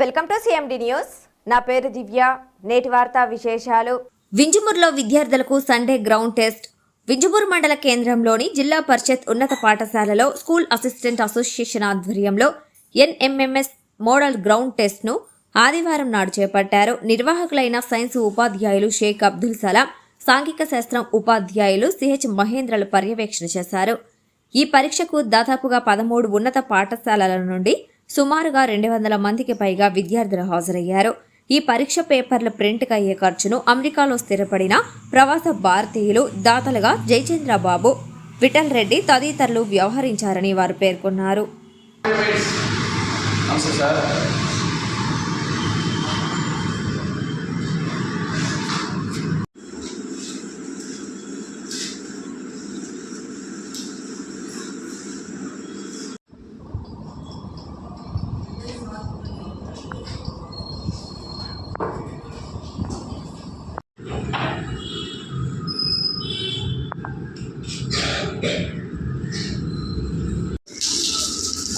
Welcome to CMD news నా పేరు దివ్య. నేటి వార్తా విశేషాలు. వింజమూరులో విద్యార్థులకు సండే గ్రౌండ్ టెస్ట్. వింజమూరు మండల కేంద్రంలోని జిల్లా పరిషత్ ఉన్నత పాఠశాలలో స్కూల్ అసిస్టెంట్ అసోసియేషన్ ఆధ్వర్యంలో ఎన్ఎంఎంఎస్ మోడల్ గ్రౌండ్ టెస్ట్ను ఆదివారం నాడు చేపట్టారు. నిర్వాహకులైన సైన్స్ ఉపాధ్యాయులు షేక్ అబ్దుల్ సలాం సాంఘిక శాస్త్రం ఉపాధ్యాయులు సిహెచ్ మహేంద్రలు పర్యవేక్షణ చేశారు. ఈ పరీక్షకు దాదాపుగా పదమూడు ఉన్నత పాఠశాలల నుండి సుమారుగా రెండు వందల మందికి పైగా విద్యార్థులు హాజరయ్యారు. ఈ పరీక్ష పేపర్ల ప్రింట్కి అయ్యే ఖర్చును అమెరికాలో స్థిరపడిన ప్రవాస భారతీయులు దాతలుగా జయచంద్రబాబు విఠల్ రెడ్డి తదితరులు వ్యవహరించారని వారు పేర్కొన్నారు.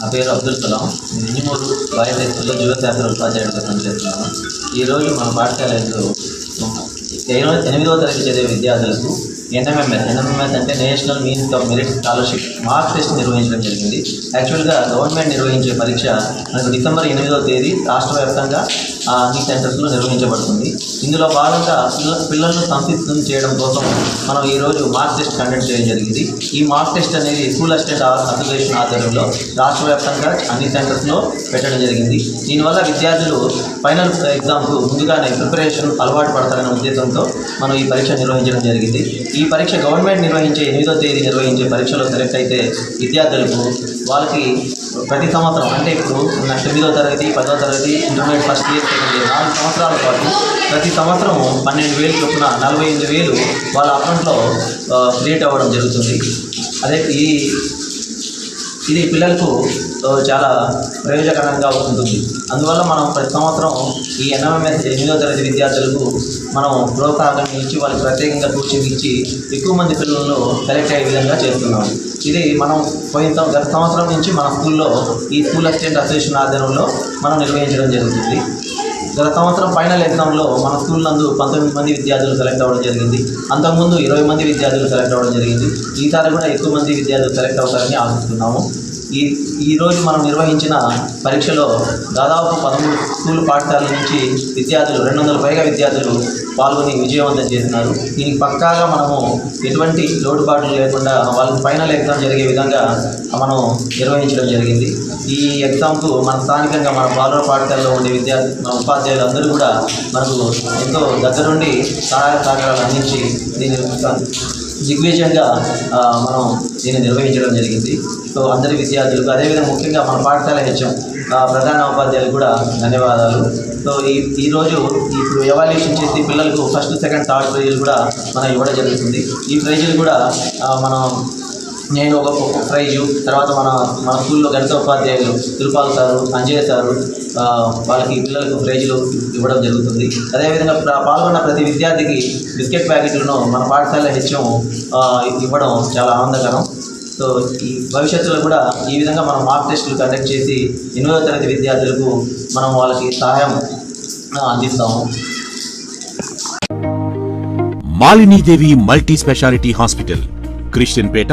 నా పేరు అబ్దుల్ కలాం. నేను ఇంజమూరు జీవశాస్త్ర ఉపాధ్యాయుడిగా పనిచేస్తున్నాను. ఈరోజు మన పాఠశాలలో ఎనిమిదవ తరగతి చదివే విద్యార్థులకు ఎన్ఎంఎంఎస్ ఎన్ఎంఎంఎస్ అంటే national means of merit scholarship mark test నిర్వహించడం జరిగింది. యాక్చువల్గా గవర్నమెంట్ నిర్వహించే పరీక్ష మనకు డిసెంబర్ ఎనిమిదవ తేదీ రాష్ట్ర వ్యాప్తంగా అన్ని సెంటర్స్లో నిర్వహించబడుతుంది. ఇందులో భాగంగా పిల్ల పిల్లలను సంసిద్ధం చేయడం కోసం మనం ఈరోజు మార్క్ టెస్ట్ కండక్ట్ చేయడం జరిగింది. ఈ మార్క్ టెస్ట్ అనేది స్కూల్ అసిస్టెంట్ అసోసియేషన్ ఆధ్వర్యంలో రాష్ట్ర వ్యాప్తంగా అన్ని సెంటర్స్లో పెట్టడం జరిగింది. దీనివల్ల విద్యార్థులు ఫైనల్ ఎగ్జామ్కు ముందుగానే ప్రిపరేషన్ అలవాటు పడతారనే ఉద్దేశంతో మనం ఈ పరీక్ష నిర్వహించడం జరిగింది. ఈ పరీక్ష గవర్నమెంట్ నిర్వహించే ఎనిమిదో తేదీ నిర్వహించే పరీక్షలో సెలెక్ట్ అయితే విద్యార్థులకు వాళ్ళకి ప్రతి సంవత్సరం అంటే ఇప్పుడు ఉన్న తొమ్మిదో తరగతి పదో తరగతి intermediate first year second year నాలుగు సంవత్సరాల పాటు ప్రతి సంవత్సరం పన్నెండు వేలు చొప్పున నలభై ఎనిమిది వేలు వాళ్ళ అకౌంట్లో క్రియేట్ అవ్వడం జరుగుతుంది. అదే ఈ ఇది పిల్లలకు చాలా ప్రయోజనకరంగా ఉంటుంది అందువల్ల మనం ప్రతి సంవత్సరం ఈ ఎన్ఎంఎస్ ఎనిమిదో తరగతి విద్యార్థులకు మనం ప్రోత్సాహం ఇచ్చి వాళ్ళకి ప్రత్యేకంగా కోచింగ్ ఇచ్చి ఎక్కువ మంది పిల్లలను సెలెక్ట్ అయ్యే విధంగా చేస్తున్నాం. ఇది మనం పోయిన గత సంవత్సరం నుంచి మన స్కూల్లో ఈ స్కూల్ అసిస్టెంట్ అసోసియేషన్ ఆధ్వర్యంలో మనం నిర్వహించడం జరుగుతుంది. గత సంవత్సరం ఫైనల్ ఎగ్జామ్లో మన స్కూల్ నందు పంతొమ్మిది మంది విద్యార్థులు సెలెక్ట్ అవ్వడం జరిగింది. అంతకుముందు ఇరవై మంది విద్యార్థులు సెలెక్ట్ అవ్వడం జరిగింది. ఈసారి కూడా ఎక్కువ మంది విద్యార్థులు సెలెక్ట్ అవుతారని ఆశిస్తున్నాము. ఈ ఈరోజు మనం నిర్వహించిన పరీక్షలో దాదాపు పదమూడు స్కూల్ పాఠశాలల నుంచి విద్యార్థులు రెండు వందల పైగా విద్యార్థులు పాల్గొని విజయవంతం చేసినారు దీనికి పక్కాగా మనము ఎటువంటి లోటుపాట్లు లేకుండా వాళ్ళకి ఫైనల్ ఎగ్జామ్ జరిగే విధంగా మనం నిర్వహించడం జరిగింది. ఈ ఎగ్జామ్కు మన స్థానికంగా మన బాలుర పాఠశాలలో ఉండే విద్యార్థి మన ఉపాధ్యాయులు అందరూ కూడా మనకు ఎంతో దగ్గరుండి సహాయ సహకారాలు అందించి దీన్ని దిగ్విజయంగా మనం దీన్ని నిర్వహించడం జరిగింది. సో అందరి విద్యార్థులకు అదేవిధంగా ముఖ్యంగా మన పాఠశాల హెచ్ఎం ప్రధాన ఉపాధ్యాయులు కూడా ధన్యవాదాలు. సో ఈ ఈరోజు ఇప్పుడు ఎవాల్యుయేషన్ చేసి పిల్లలకు ఫస్ట్ సెకండ్ థర్డ్ ప్రైజులు కూడా మనం ఇవ్వడం జరుగుతుంది. ఈ ప్రైజులు కూడా మనం నేను ఒక ప్రైజు తర్వాత మన మన స్కూల్లో గణిత ఉపాధ్యాయులు తిరుపాల్ సారు అంజయ్య సారు వాళ్ళకి పిల్లలకు ప్రైజులు ఇవ్వడం జరుగుతుంది. అదేవిధంగా పాల్గొన్న ప్రతి విద్యార్థికి బిస్కెట్ ప్యాకెట్లను మన పాఠశాల హెచ్ఎం ఇవ్వడం చాలా ఆనందకరం. సో ఈ భవిష్యత్తులో కూడా ఈ విధంగా మనం మార్క్ టెస్టులు కండక్ట్ చేసి ఎనిమిదవ తరగతి విద్యార్థులకు మనం వాళ్ళకి సహాయం అందిస్తాము. Malinidevi multi speciality hospital Christian Peta